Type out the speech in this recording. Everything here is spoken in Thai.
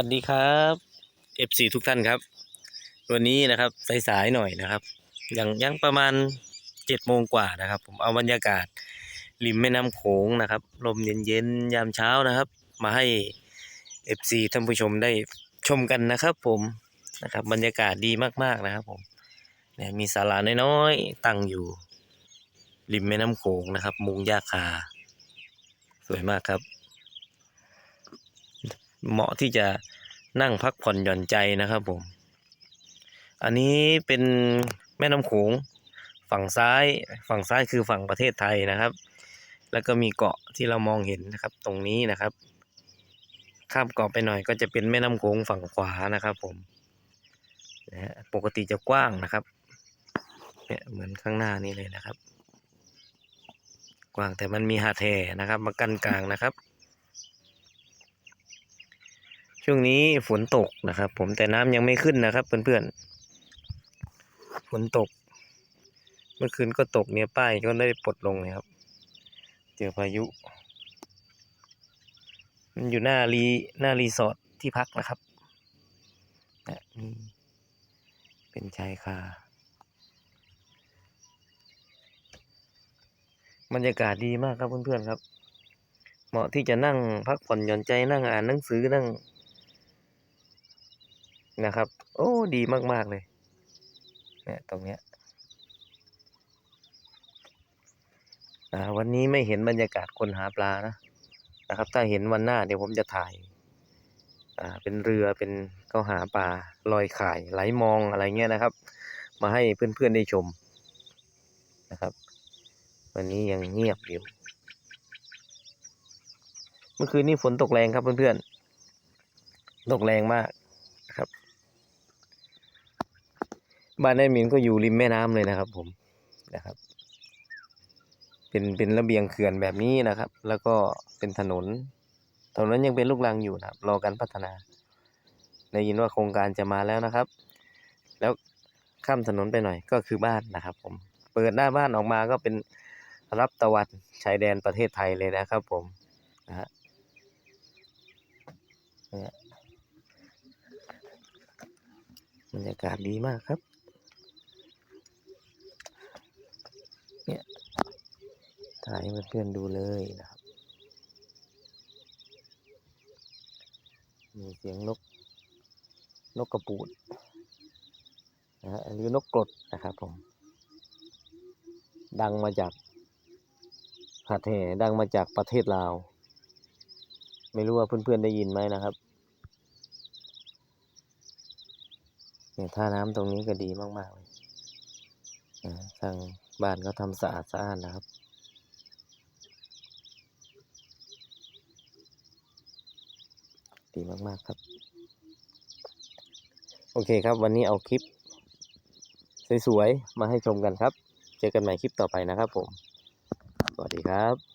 วัสดีครับ FC ทุกท่านครับ วันนี้นะครับสายๆหน่อยนะครับยังยังประมาณเจ็ดโมงกว่านะครับ ผมเอาบรรยากาศ ริมแม่น้ำโขงนะครับ ลมเย็นๆยามเช้านะครับ มาให้ FC ท่านผู้ชมได้ชมกันนะครับ ผมนะครับบรรยากาศดีมากๆนะครับ ผมเนี่ยมีศาลาน้อยๆตั้งอยู่ ริมแม่น้ำโขงนะครับ มุงหญ้าคา สวยมากครับ เหมาะที่จะนั่งพักผ่อนหย่อนใจนะครับผม อันนี้เป็นแม่น้ำโขงฝั่งซ้าย ฝั่งซ้ายคือฝั่งประเทศไทยนะครับ แล้วก็มีเกาะที่เรามองเห็นนะครับ ตรงนี้นะครับ ข้ามเกาะไปหน่อยก็จะเป็นแม่น้ำโขงฝั่งขวานะครับผมนะปกติจะกว้างนะครับ เนี่ยเหมือนข้างหน้านี่เลยนะครับ กว้างแต่มันมีหาดแห่นะครับ มากั้นกลางนะครับ ช่วงนี้ฝนตกนะครับ ผมแต่น้ำยังไม่ขึ้นนะครับ เพื่อนๆฝนตก เมื่อคืนก็ตกเนี่ยป้ายก็ได้ปลดลงเลยครับเจอพายุ มันอยู่หน้ารีหน้ารีสอร์ทที่พักนะครับนะนี่เป็นชายคาบรรยากาศดีมากครับเพื่อนๆครับ เหมาะที่จะนั่งพักผ่อนหย่อนใจนั่งอ่านหนังสือนั่ง นะครับ โอ้ดีมากๆเลยเนี่ยตรงเนี้ยวันนี้ไม่เห็นบรรยากาศคนหาปลานะนะครับ ถ้าเห็นวันหน้าเดี๋ยวผมจะถ่ายเป็นเรือเป็นเขาหาปลาลอยข่ายไหลมองอะไรเงี้ยนะครับ มาให้เพื่อนๆได้ชมนะครับ วันนี้ยังเงียบอยู่เมื่อคืนนี้ฝนตกแรงครับเพื่อนๆตกแรงมากนะครับ บ้านแอดมินก็อยู่ริมแม่น้ำเลยนะครับ ผมนะครับ เป็นเป็นระเบียงเขื่อนแบบนี้นะครับ แล้วก็เป็นถนนถนนยังเป็นลูกรังอยู่นะครับ รอการพัฒนาได้ยินว่าโครงการจะมาแล้วนะครับ แล้วข้ามถนนไปหน่อยก็คือบ้านนะครับ ผม เปิดหน้าบ้านออกมาก็เป็นรับตะวันชายแดนประเทศไทยเลยนะครับ ผมนะฮะบรรยากาศดีมากครับ เนี่ย ถ่ายให้เพื่อนๆดูเลยนะครับ มีเสียงนก นกกระปูดนะฮะหรือนกกรดนะครับผม ดังมาจากหาดแห่ดังมาจากประเทศลาว ไม่รู้ว่าเพื่อนๆได้ยินไหมนะครับเนี่ยท่าน้ำตรงนี้ก็ดีมากๆเลยนะทางบ้านก็ทำสะอาดสะอ้านนะครับ ดีมาก ๆ ครับ โอเคครับ วันนี้เอาคลิป สวย ๆ มาให้ชมกันครับ เจอกันใหม่คลิปต่อไปนะครับผม สวัสดีครับ